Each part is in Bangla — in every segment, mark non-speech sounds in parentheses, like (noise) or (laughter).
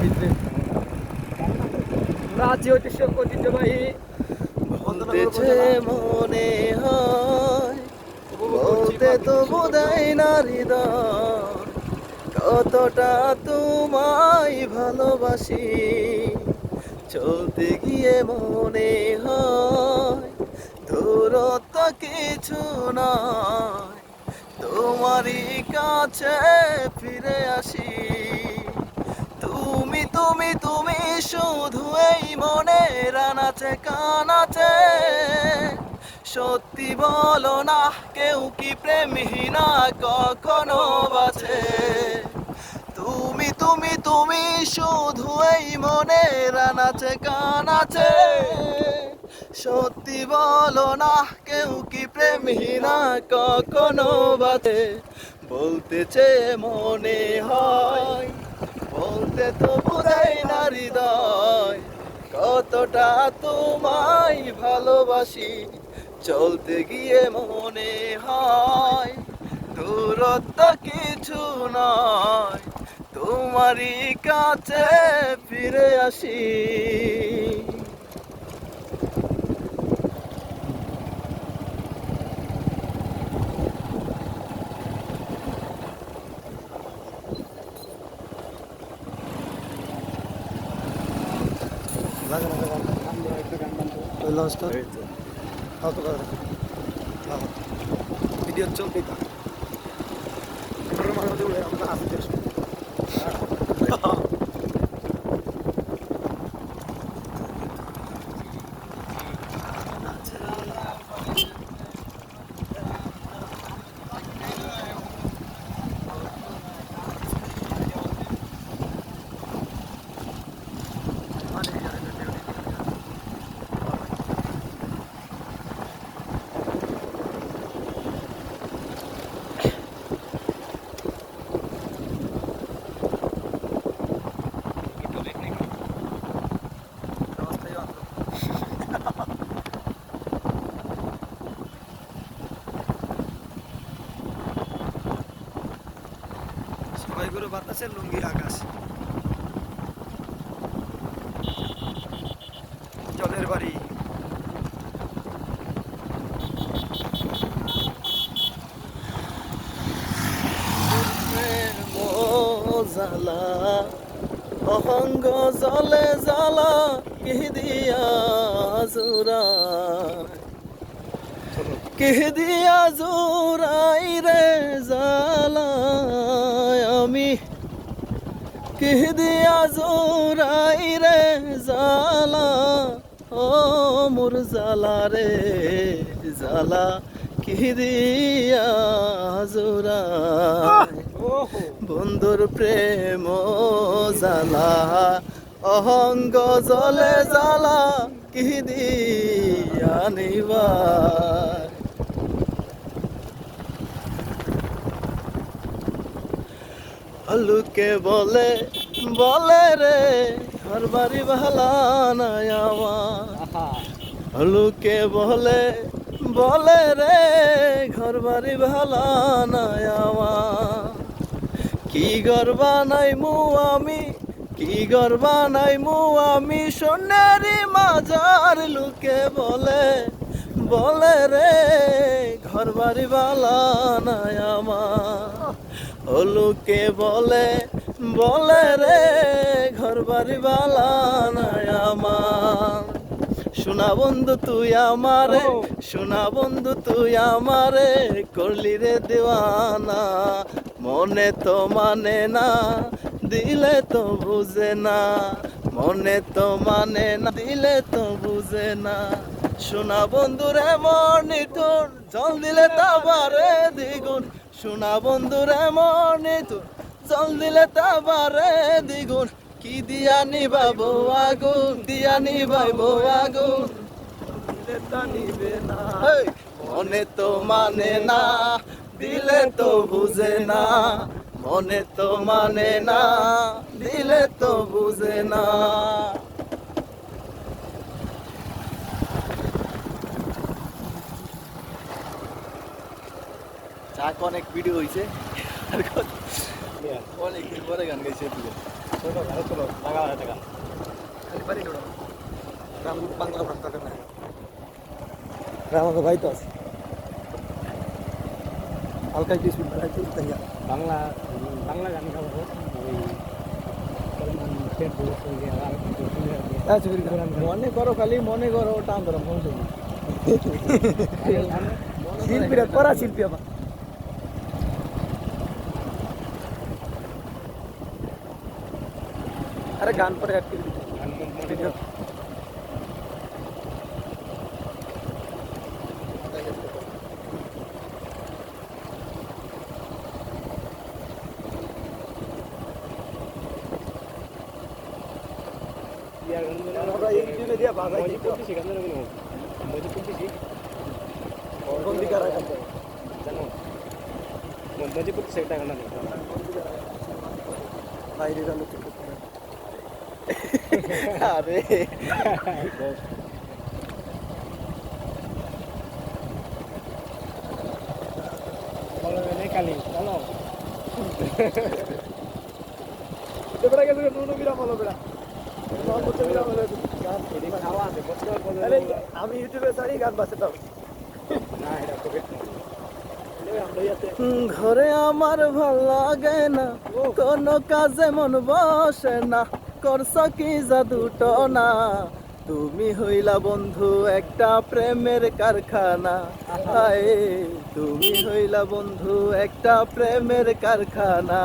ভিতরে। আছি ঐতিহ্য ঐতিহ্যবাহী বলতেছে মনে হয় বলতে তো বোধাই না হৃদয় কতটা তোমায় ভালোবাসি। চলতে গিয়ে মনে হয় দূরত্ব কিছু নয় তোমারই কাছে ফিরে আসি। তুমি তুমি তুমি শুধু এই মনে রানাচে কানাচে। সত্যি বলো না, কেউ কি প্রেমহীনা কখনো বাঁচে? তুমি তুমি তুমি শুধু এই মনে রানাচে কানাচে। সত্যি বলো না, কেউ কি প্রেমহীনা কখনো বাঁচে? বলতে চেয়ে মনে হয় বলতে তো পুরাই না কতটা তোমায় ভালোবাসি, চলতে গিয়ে মনে হয় দূরত্ব কিছু নয়, তোমারই কাছে ফিরে আসি। ভিডিও চলতে বাতাসের লুঙ্গি, আকাশ। জলের বাড়ি। জালা অহঙ্গ জলে জালা কি দিয়া জোরা কে দিয়া জোরাই রে আমি কে দিয়া জোরাই রে জালা ও মোর জালা রে জালা কি দিয়া জোরায় বন্ধুর প্রেম জালা অহঙ্গ জলে জালা কি দিয়া নিবার লোকে বলে বলে রে ঘর বাড়ি ভালা নাই আমার। লোকে বলে বলে রে ঘর বাড়ি ভালা নাই আমার। কি গর্বা নাই মু আমি কি গর্বা নাই মু আমি? সোনারি মাজার লোকে বলে বলে রে ঘর বাড়ি আমার। ও লোকে বলে বলে রে ঘর বাড়ি বালা নাই আমার। শোনা বন্ধু তুই আমারে শোনা বন্ধু তুই আমারে করলি রে দেওয়ানা। মনে তো মানে না দিলে তো বুঝে না। মনে তো মানে না দিলে তো বুঝে না। শোনা বন্ধুরে মনি তোর জল দিলে তাবারে দ্বিগুণ। শোনা বন্ধুরে মনি তোর জল দিলে তাবারে দ্বিগুণ। কি দিয়া নিবাবো আগুন, দিয়া নিবাইবো আগুন। তা মনে তো মানে না, দিলে তো বুঝে না। মনে তো মানে না, দিলে তো বুঝে না। যাক অনেক ভিডিও হয়েছে অনেকদিন পরে গান গাইছে খালি পানি লোড়া রাম বাংলা ভাষা না আমাদের ভাই তো আছে। হালকা একটু স্পিড বাড়াইতে বাংলা বাংলা গান গাবো। মনে করো খালি মনে করো টান ধরো মন শিল্পীরা করা শিল্পী আবার। আরে গান পরে অ্যাড করে দিবি আমরা ইউটিউবে দিয়া বাজাই দিতে কোন দিকে রাখা যায় বাইরে গেল তো (laughs) আরে। ঘরে আমার ভালো লাগে না কোনো কাজে মন বসে না। করছ কি জাদুটো না তুমি হইলা বন্ধু একটা প্রেমের কারখানা। হায়, তুমি হইলা বন্ধু একটা প্রেমের কারখানা।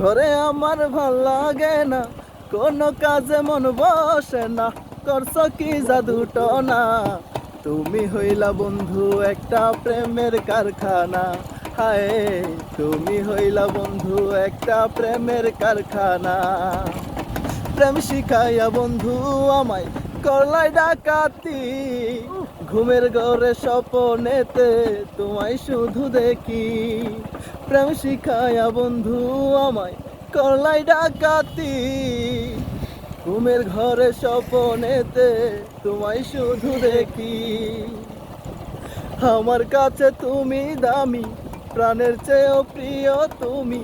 ঘরে আমার ভালো লাগে না, কোনো কাজে মন বসে না। করছ কি জাদুটো না তুমি হইলা বন্ধু একটা প্রেমের কারখানা। হায় তুমি হইলা বন্ধু একটা প্রেমের কারখানা। প্রেম শিখাইয়া বন্ধু আমায় করলাই ডাকাতি। ঘুমের ঘরে স্বপনেতে তোমায় শুধু দেখি। প্রেম শিখাইয়া বন্ধু আমায় করলাই ডাকাতি। ঘুমের ঘরে স্বপনেতে তোমায় শুধু দেখি। আমার কাছে তুমি দামি প্রাণের চেয়েও প্রিয় তুমি,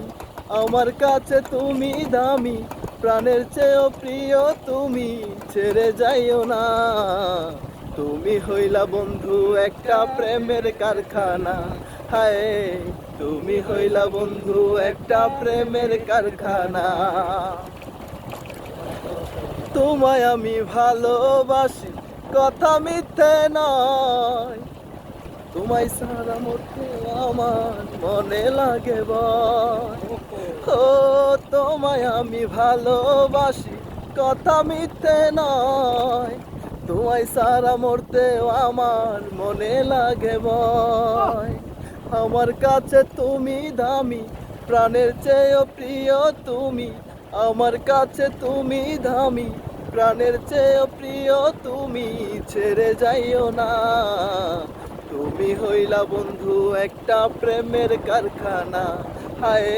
আমার কাছে তুমি দামি, প্রাণের চেয়েও প্রিয় তুমি, ছেড়ে যাইও না। তুমি হইলা বন্ধু একটা প্রেমের কারখানা, হায়, তুমি হইলা বন্ধু একটা প্রেমের কারখানা। তোমায় আমি ভালোবাসি, কথা মিথ্যে নয় তোমায় সারা মধ্যে আমার মনে লাগে ও, তোমায় আমি ভালোবাসি, কথা মিথ্যে নয়। তোমায় সারা মরতে আমার মনে লাগে আমার কাছে তুমি দামি, প্রাণের চেয়েও প্রিয় তুমি। আমার কাছে তুমি দামি, প্রাণের চেয়েও প্রিয় তুমি। ছেড়ে যাইও না। তুমি হইলা বন্ধু একটা প্রেমের কারখানা। হায়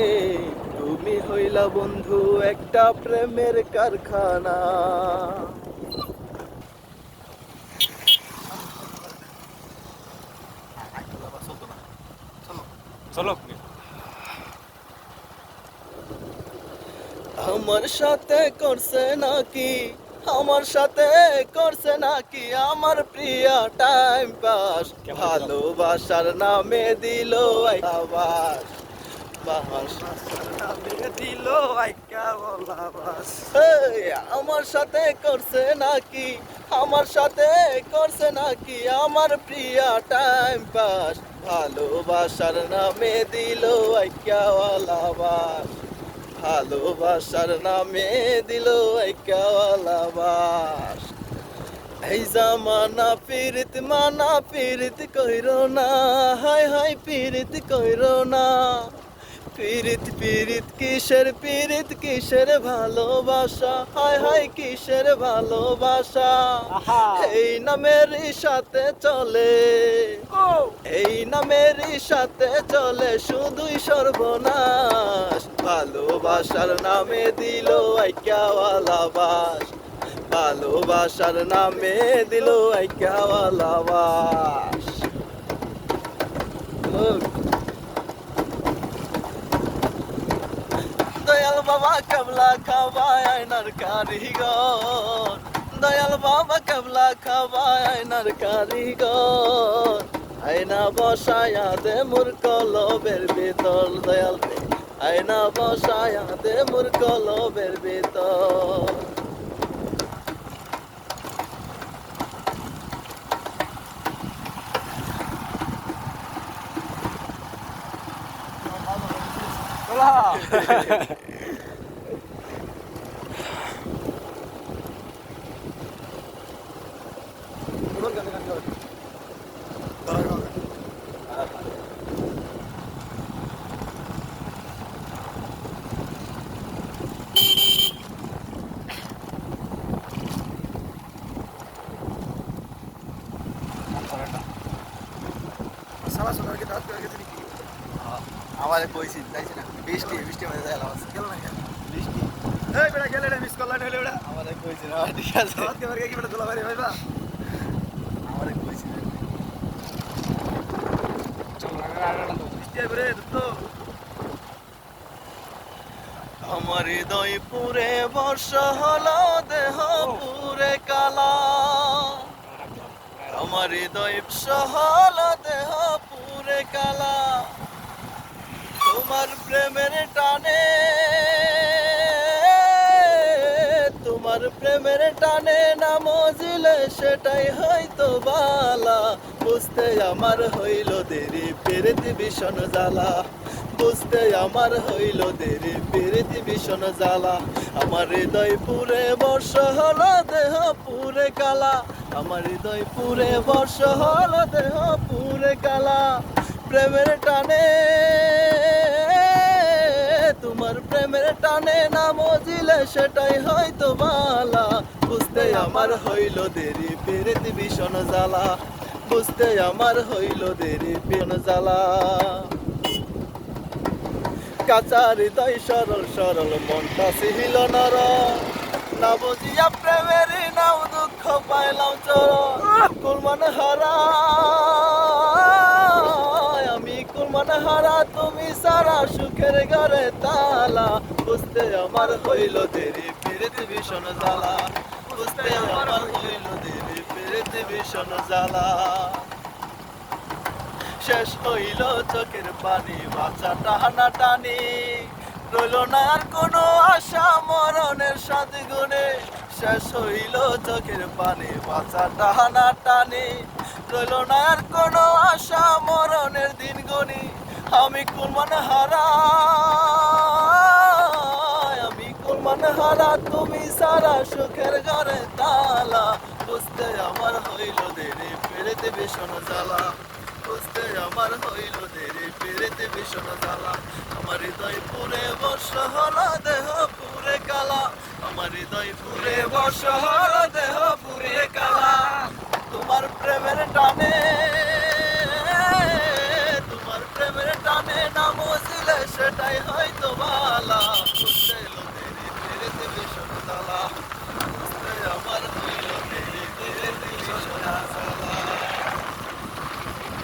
তুমি হইলা বন্ধু একটা প্রেমের কারখানা। চলো আমার সাথে করছে নাকি? আমার সাথে করছে নাকি আমার প্রিয়া টাইম পাস ভালোবাসার নামে দিল আবাস আমার সাথে করছে নাকি? আমার সাথে করছে নাকি আমার প্রিয়া টাইম পাস ভালোবাসার নামে দিল আইকাওয়ালা বাস। ভালোবাসার নামে দিল আইকাওয়ালা বাস। এই জামানা পীড়িত মানা পীড়িত কইর না হাই হাই পীড়িত কইর না। পীড়িত পীড়িত কিসের পীড়িত কিসের ভালোবাসা হাই হাই কিসের ভালোবাসা। এই নামের সাথে চলে। এই নামের সাথে চলে শুধুই সর্বনাশ। ভালোবাসার নামে দিল আইকাওয়ালা বাস। ভালোবাসার নামে দিল আইকাওয়ালা বাস। দয়াল বাবা, কেবলা খাওয়ায় আয়নার কারিগর। দয়াল বাবা, কেবলা খাওয়ায় আয়নার কারিগর। আয়না বসায়া দে মোর কলবের ভিতর দয়াল আয়না বসায়া দে মোর কলবের ভিতর। সালা (laughs) সোনার কি দাঁত করে গেছে নাকি আমার কইছি তাইছি না। বৃষ্টি বৃষ্টি মধ্যে যাইলাম গেল না বৃষ্টি। এই বেটা গেলে রে মিস করলা হলে বেটা আমার কইছি না ঠিক আছে। দাঁত কে কি বেটা দোলা বাড়ি ভাইবা আমার কইছি। না বৃষ্টি আইবরে তো আমার হৃদয় পুরে বর্ষা হলো দেহ পুরে কালা। আমার হৃদয় সহল দেহ পুরে কালা। প্রেমের টানে, তোমার প্রেমের টানে না মজিলে সেটাই হয়তো বালা। বুঝতে আমার হইল দেরি, পেরেতি ভীষণ জ্বালা। বুঝতে আমার হইল দেরি, পেরেতি ভীষণ জ্বালা। আমার হৃদয় পুরে বর্ষ হলো দেহ পুরে কালা। আমার হৃদয় পুরে বর্ষ হলো দেহ পুরে কালা। প্রেমের টানে টানে না মজিলে সেটাই হয়তো বালা। বুঝতে আমার হইল দেরি পেরেতি ভীষণ জ্বালা। বুঝতে আমার হইল দেরি ভীষণ জ্বালা। কাঁচা হৃদয় সরল সরল, মনটা সিহিল নর না বুঝিয়া প্রেমের নাও দুঃখ পাইলাম চর কুলমান হারা, আমি কুলমান হারা, তুমি সারা সুখের ঘরে তালা। বুঝতে আমার হইল দেরি, ফিরতে ভীষণ জ্বালা। বুঝতে আমার হইল দেরি, ফিরতে ভীষণ জ্বালা। শেষ হইল চোখের পানি, বাচ্চা টানা টানি রইল না আর কোনো আশা, মরণের সাথে গুণে। শেষ হইল চোখের পানি, বাচ্চা টানা টানি রইল না আর কোনো আশা, মরণের দিন গুনি আমি কুলমান হারা আমি কুলমান হারা তুমি সারা সুখের ঘরে তালা। বুঝতে আমার হইল দেরি, ফেরেতে ভীষণ জ্বালা। বুঝতে আমার হইল দেরি, ফেরেতে ভীষণ জ্বালা। আমার হৃদয় পুরে বর্ষ হলা, দেহ পুরে কালা। আমার হৃদয় পুরে বর্ষ হলো